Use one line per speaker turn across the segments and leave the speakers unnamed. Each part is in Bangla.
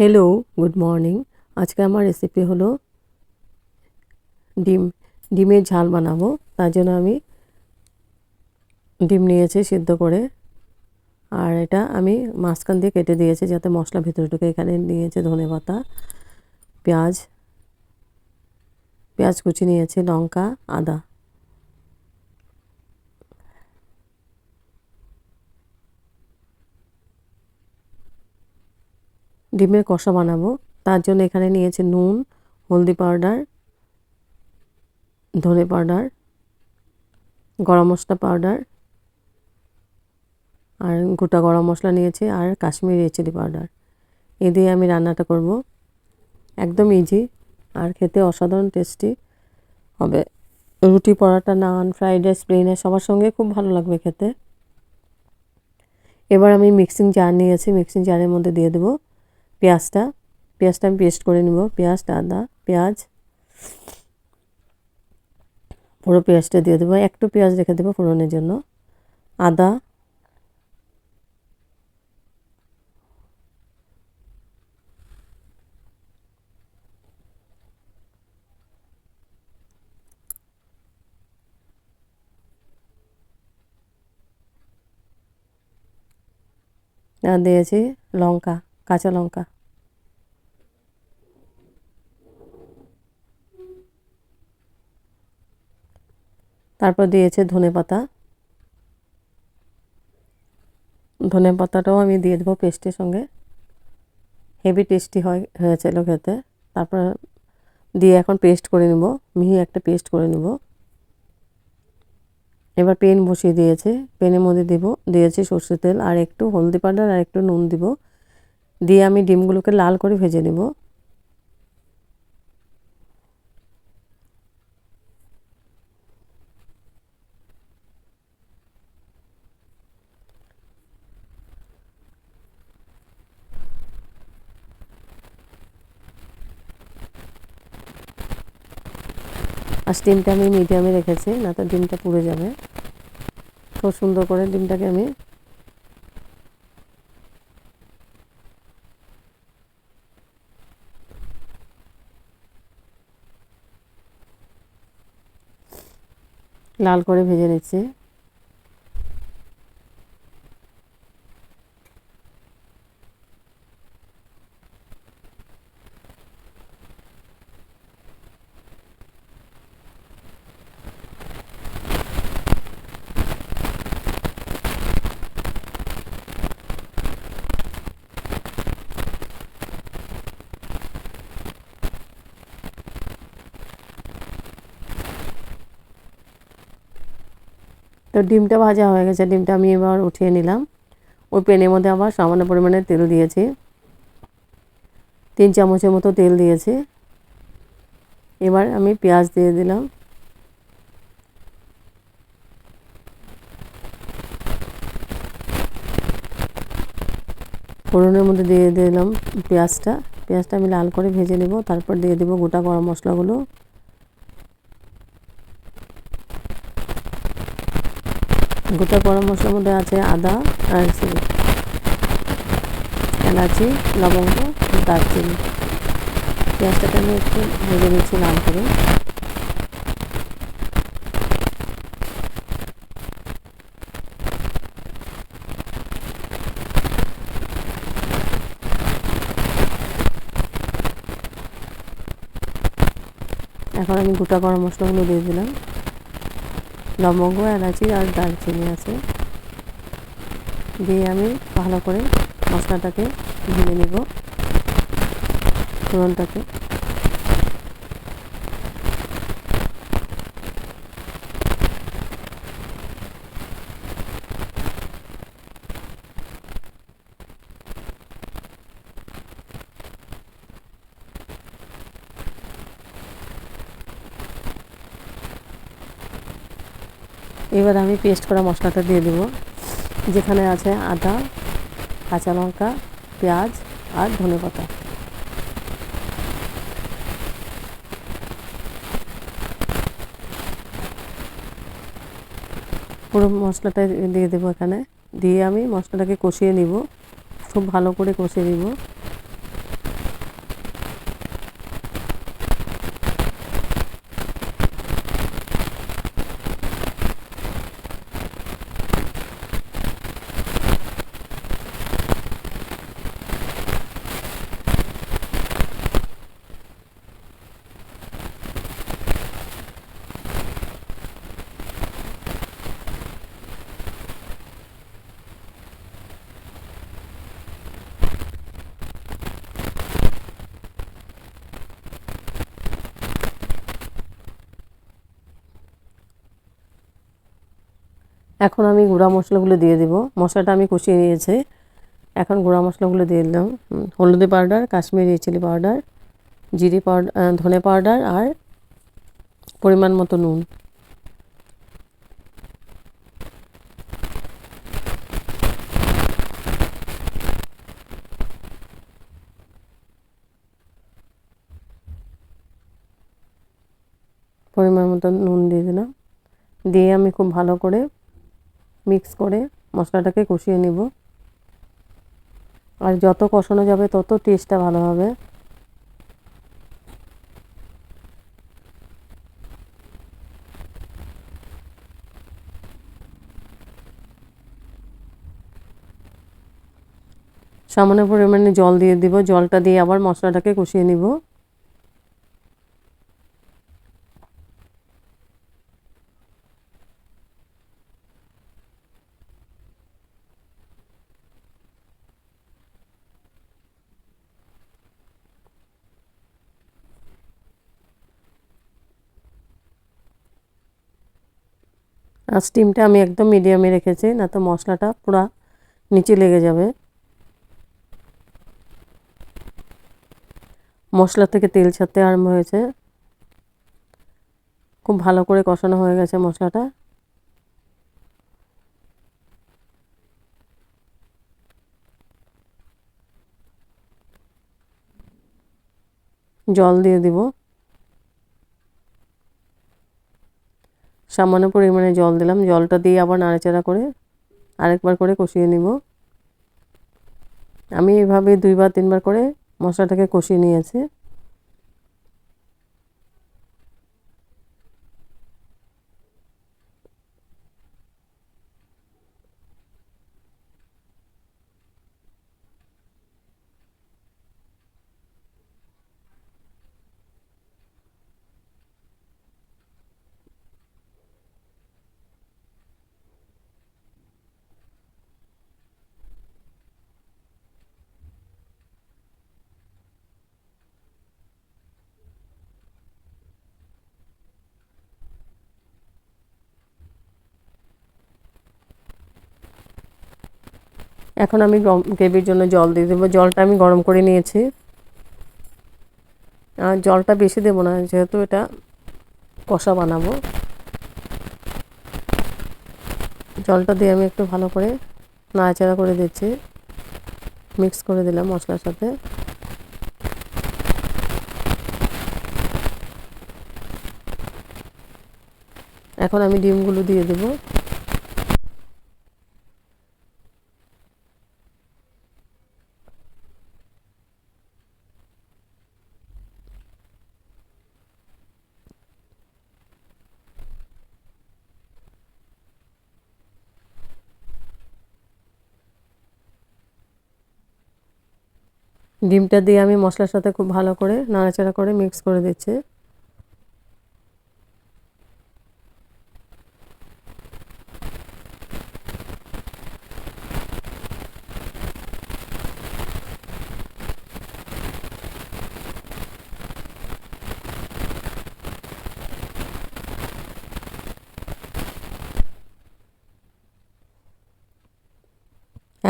হ্যালো গুড মর্নিং আজকে আমার রেসিপি হলো ডিম, ডিমের ঝাল বানাবো। তার জন্য আমি ডিম নিয়েছি সিদ্ধ করে। আর এটা আমি মাঝখান দিয়ে কেটে দিয়েছি যাতে মশলা ভিতরে ঢুকে এখানে নিয়েছে ধনে পাতা, পেঁয়াজ পেঁয়াজ কুচি নিয়েছি, লঙ্কা, আদা। ডিমের কষা বানাবো। তার জন্য এখানে নিয়েছি নুন, হলদি পাউডার, ধনে পাউডার, গরম মশলা পাউডার, আর গোটা গরম মশলা নিয়েছি, আর কাশ্মীরি চিলি পাউডার। এ দিয়ে আমি রান্নাটা করব। একদম ইজি আর খেতে অসাধারণ টেস্টি হবে। রুটি পরাটা, নান ফ্রাইড রাইস প্লেন সবার সঙ্গে খুব ভালো লাগবে খেতে। এবার আমি মিক্সিং জার নিয়েছি মিক্সিং জারের মধ্যে দিয়ে দেবো। পেঁয়াজটা পেঁয়াজটা আমি পেস্ট করে নিব। পেঁয়াজটা আদা, পেঁয়াজ, পুরো পেঁয়াজটা দিয়ে দেবো। একটু পেঁয়াজ রেখে দেবো ফোড়নের জন্য। আদা দিয়েছি লঙ্কা। কাঁচা লঙ্কা। তারপর দিয়েছে ধনে পাতা। ধনে পাতাটাও আমি দিয়ে দেবো পেস্টের সঙ্গে। হেভি টেস্টি হয় হয়েছিল খেতে। তারপর দিয়ে এখন পেস্ট করে নেব, মিহি একটা পেস্ট করে নেব। এবার পেন বসিয়ে দিয়েছে, পেনের মধ্যে দেব, দিয়েছি সর্ষের তেল, আর একটু হলদি পাউডার আর একটু নুন দিব। দিয়ে আমি ডিমগুলোকে লাল করে ভেজে নেব। আর স্টিমটা আমি মিডিয়ামে রেখেছি, না তো ডিমটা পুড়ে যাবে। খুব সুন্দর করে ডিমটাকে আমি লাল করে ভেজে নিচ্ছি। ডিমটা ভাজা হয়ে গেছে, ডিমটা আমি এবার উঠিয়ে নিলাম। ওই প্যানের মধ্যে আবার সামান্য পরিমাণে তেল দিয়েছি। তিন চামচের মতো তেল দিয়েছি। এবার আমি পেঁয়াজ দিয়ে দিলাম। ফোড়নের মধ্যে দিয়ে দিলাম পেঁয়াজটা। পেঁয়াজটা আমি লাল করে ভেজে নেব, তারপর দিয়ে দেবো গোটা গরম মশলাগুলো। গোটা গরম মশলার মধ্যে আছে আদা আর এলাচি, লবঙ্গ, দারচিনি। পেঁয়াজটাকে আমি একটু ভেজে নিচ্ছি লাল করে। এখন আমি গোটা গরম মশলাগুলো দিয়ে দিলাম। লবঙ্গ এলাচি আর দারচিনি আছে। দিয়ে আমি ভালো করে মশলাটাকে ভেজে নেব। ফোড়নটাকে। এবার আমি পেস্ট করা মশলাটা দিয়ে দেবো। যেখানে আছে আদা, কাঁচা লঙ্কা, পেঁয়াজ আর ধনে পাতা। পুরো মশলাটা দিয়ে দেবো এখানে। দিয়ে আমি মশলাটাকে কষিয়ে নিব। খুব ভালো করে কষিয়ে নিব। এখন আমি গুঁড়া মশলাগুলো দিয়ে দিব। মশলাটা আমি কষিয়ে নিয়েছি। এখন গুঁড়া মশলাগুলো দিয়ে দিলাম। হলুদি পাউডার, কাশ্মীরি চিলি পাউডার, জিরি পাউডার ধনে পাউডার আর পরিমাণ মতো নুন। পরিমাণ মতো নুন দিয়ে দিলাম। দিয়ে আমি খুব ভালো করে মিক্স করে মশলাটাকে কষিয়ে নিব। আর যত কষানো যাবে তত টেস্টটা ভালো হবে। সামান্য পরিমাণে জল দিয়ে দিব। জলটা দিয়ে আবার মশলাটাকে কষিয়ে নিব। আর স্টিমটা আমি একদম মিডিয়ামে রেখেছি না তো মশলাটা পুরা নিচে লেগে যাবে। মশলা থেকে তেল ছাড়তে আরম্ভ হয়েছে। খুব ভালো করে কষানো হয়ে গেছে মশলাটা। জল দিয়ে দিব। সামান্য পরিমাণে জল দিলাম। জলটা দিয়ে আবার নাড়াচাড়া করে আরেকবার করে কষিয়ে নিব। আমি এভাবে দুইবার, তিনবার করে মশলাটাকে কষিয়ে নিয়েছি। এখন আমি গ্রেভির জন্য জল দিয়ে দেবো। জলটা আমি গরম করে নিয়েছি। আর জলটা বেশি দেবো না, যেহেতু এটা কষা বানাবো। জলটা দিয়ে আমি একটু ভালো করে নাড়াচাড়া করে দিচ্ছি। মিক্স করে দিলাম মশলার সাথে। এখন আমি ডিমগুলো দিয়ে দেবো। ডিমটা দিয়ে আমি মশলার সাথে খুব ভালো করে নাড়াচাড়া করে মিক্স করে দিচ্ছি।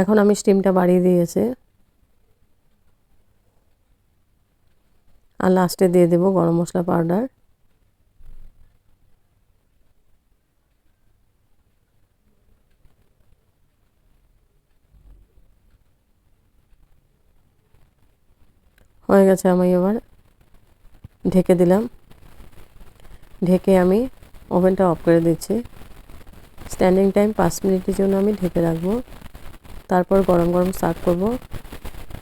এখন আমি স্টিমটা বাড়িয়ে দিয়েছি। আর লাস্টে দিয়ে দেবো গরম মশলা পাউডার হয়ে গেছে আমি এবার ঢেকে দিলাম। ঢেকে আমি ওভেনটা অফ করে দিচ্ছি। স্ট্যান্ডিং টাইম পাঁচ মিনিটের জন্য আমি ঢেকে রাখব। তারপর গরম গরম সার্ভ করব।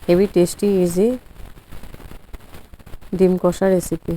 Heavy tasty, easy. ডিম কষা রেসিপি